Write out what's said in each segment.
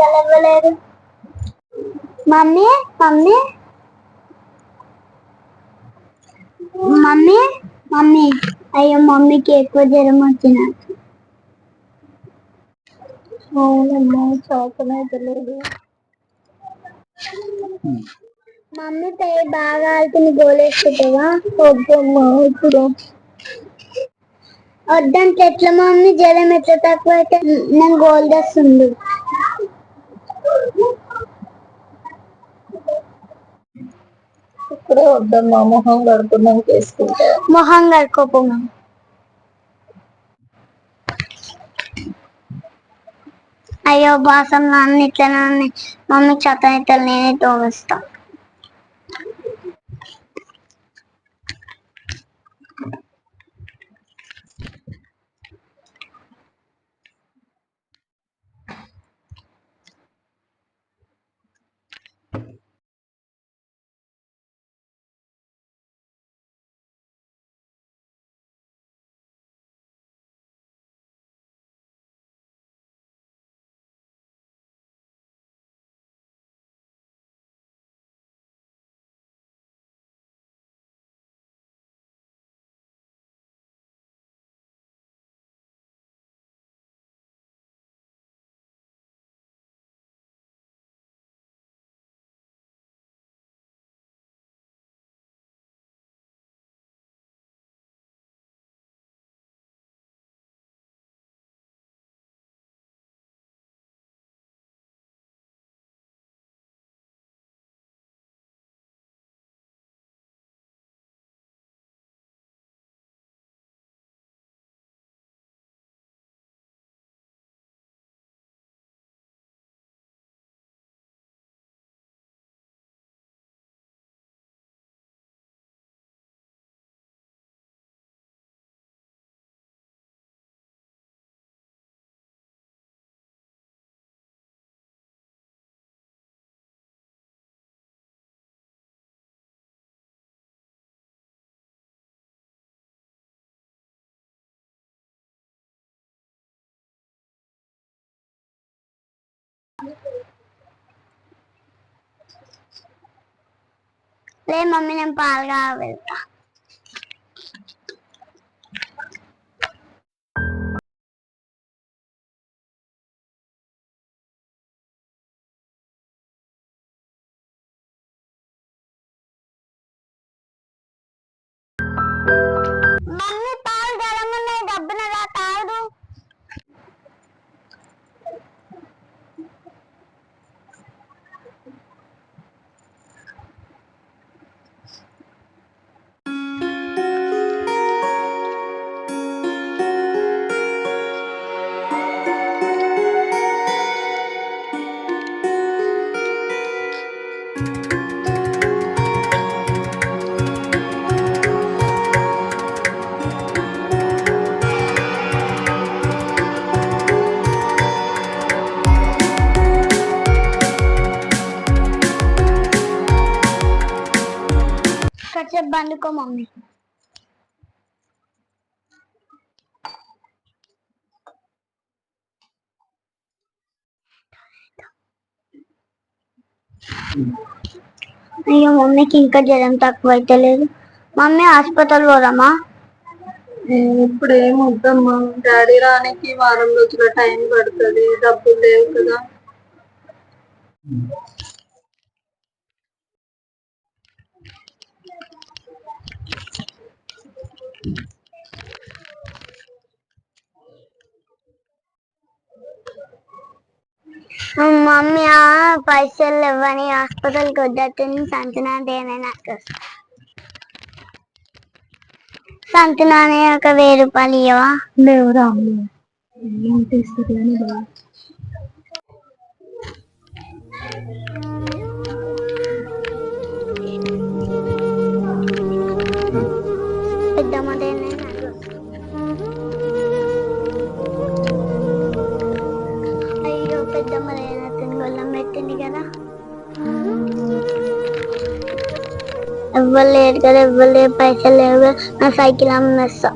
గెలవలేదు mummy mummy. Mummy mummy. అయ్యో మమ్మీకి ఎక్కువ జ్వరం వచ్చిన లేదు మమ్మీ పేరు బాగా ఆడుకుని గోలేసుకుంటావా వద్దమ్మా ఇప్పుడు వద్దంటే ఎట్లా మమ్మీ? జ్వరం ఎట్లా తక్కువ అయితే నేను గోల్ చేస్తుంది కూడా వద్దమ్మా మొహం కడుకున్నాం చేసుకుంటే. మొహం కడుకోపోమా అయ్యో బాసం నాన్న ఇట్లా మమ్మీ చెత్త ఇట్లా నేనే తోమిస్తా. లే మమ్మీ కాసేపు బండుకో మమ్మీ. అయ్యో మమ్మీకి ఇంకా జ్వరం తక్కువ అయితే లేదు. మమ్మీ హాస్పిటల్ పోదామా? ఇప్పుడు ఏం వద్దమ్మా. డాడీ రానికి వారం రోజుల టైం పడుతుంది. డబ్బులు లేవు కదా. మమ్మీ ఆ పైసలు ఇవ్వని హాస్పిటల్కి వద్దతుంది సంతనాన్ని నాకు? సంతనానే ఒక వెయ్యి రూపాయలు ఇవ్వవా లేవురా ఏం తీస్తుంది ఇవ్వలేరు కదా ఇవ్వలేరు పైసలు లేవు కదా, నా సైకిల్ అమ్మేస్తా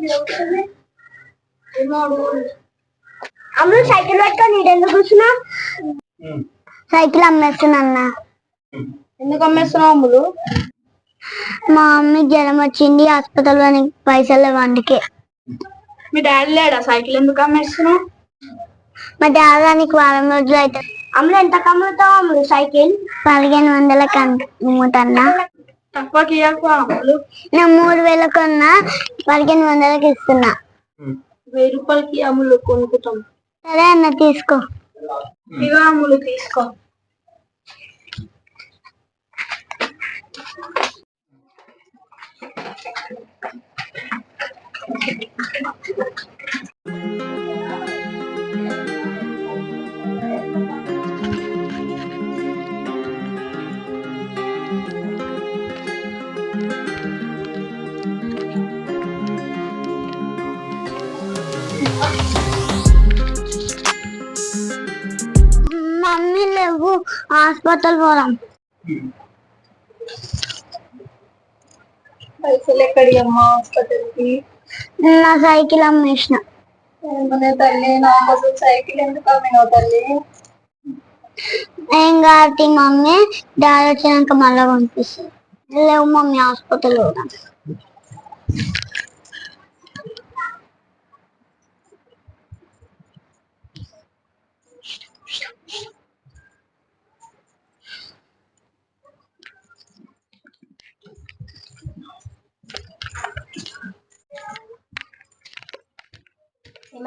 తిరుగుతుంది అమ్ములు సైకిల్ పెట్టుకొని నీడు ఎందుకు కూర్చున్నా సైకిల్ అమ్మేస్తున్నా అన్న. ఎందుకు అమ్మేస్తున్నావు అమ్ములు మా మమ్మీ జ్వరం వచ్చింది హాస్పిటల్ పైసలు లేవు అందుకే. మీ డాడీ లేడా? సైకిల్ ఎందుకు అమ్మేస్తున్నావు? మా దాదానికి వారం రోజులు అయితే అమ్ములు ఎంత కమ్ముతావు అమ్ములు సైకిల్? పదిహేను ఇవ్వకు అమ్ములు నేను మూడు వేలకు కొన్నా పదిహేను వందలకి ఇస్తున్నా. వెయ్యి రూపాయలకి అమ్ములు కొనుక్కుంటాం. సరే అన్న తీసుకో. అమ్ములు తీసుకో. మమ్మీ హాస్పిటల్ పోదాం. పైసలు ఎక్కడి అమ్మా హాస్పిటల్కి నా సైకిల్ అమ్మేసిన. తల్లి నా కోసం సైకిల్ ఎందుకు అమ్మినావు తల్లి? ఏం కాబట్టి మమ్మీ డాడీ వచ్చినాక మళ్ళీ పంపిస్తుంది లేవు మమ్మీ హాస్పిటల్ పోదాం.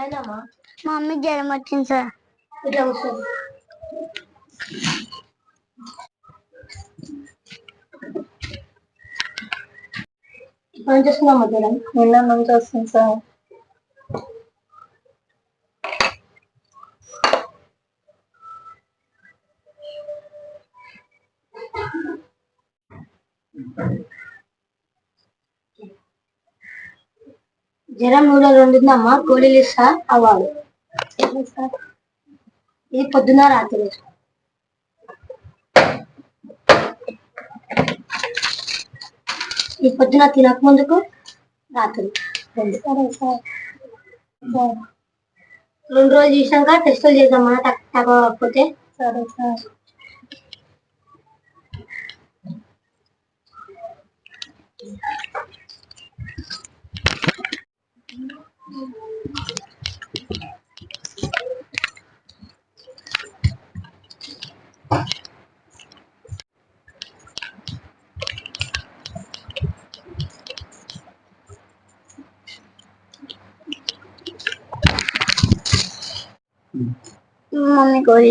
ఏమైందమ్మా? మా మమ్మీ జ్వరం వచ్చింది సార్. ఇట్లా కూర్చోండి పని చేస్తున్నామా జ్వరం? నిన్న నుంచి వస్తుంది సార్. జ్వరం నూనె రెండుందమ్మా గోళీలు ఇస్తా అవ్వాలి. ఇది పొద్దున రాత్రి. ఈ పొద్దున తినక ముందుకు రాత్రి. రెండు సార్ రెండు రోజులు చూసాక టెస్టులు చేద్దామా? తగ్గకపోతే సరే సార్. మమ్మీ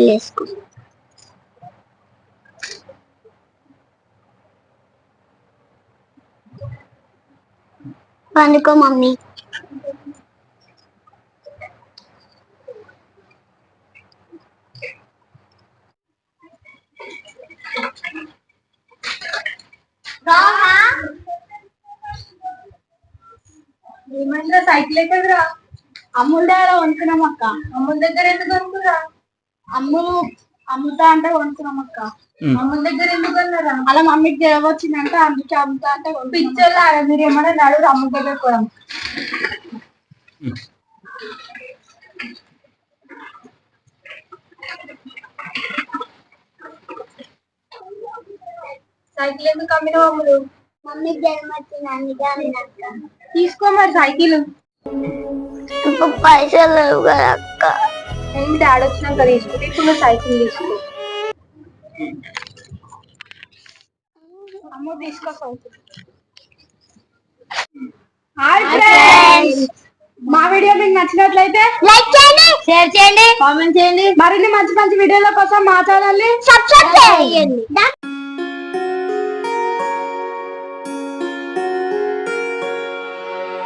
వేసుకో పండుకో మమ్మీ ఏమైందిరా సైకిల్ ఎక్కడరా అమ్ముల దగ్గర కొనుక్కున్నాం అక్క అమ్ముల దగ్గర ఎందుకు కొనుక్కురా అమ్ములు అమ్ముతా అంటే కొనుక్కున్నాం అక్క అమ్ముల దగ్గర ఎందుకు కొన్నారా? అలా మమ్మీకి జ్వరం వచ్చిందంటే అందుకే అమ్ముతా అంటే పిచ్చోళ్ళ మీరు? ఏమన్నా నడురు అమ్ముల దగ్గర కూడా సైకిల్ ఎందుకు అమ్మినావు అమ్ములు మమ్మీ జ్వరం వచ్చింది? అందుకే తీసుకో మరి సైకిల్. పైసలు లేవు కదా అక్క. నేను మీ డాడీ వచ్చినాక తీసుకుంటే ఇప్పుడు నువ్వు సైకిల్ తీసుకో. అమ్మ తీసుకో సైకిల్. Hi friends. మా వీడియో మీకు నచ్చినట్లయితే లైక్ చేయండి షేర్ చేయండి. కామెంట్ చేయండి. మరిన్ని మంచి మంచి వీడియోల కోసం మా ఛానల్ని సబ్స్క్రైబ్ చేయండి.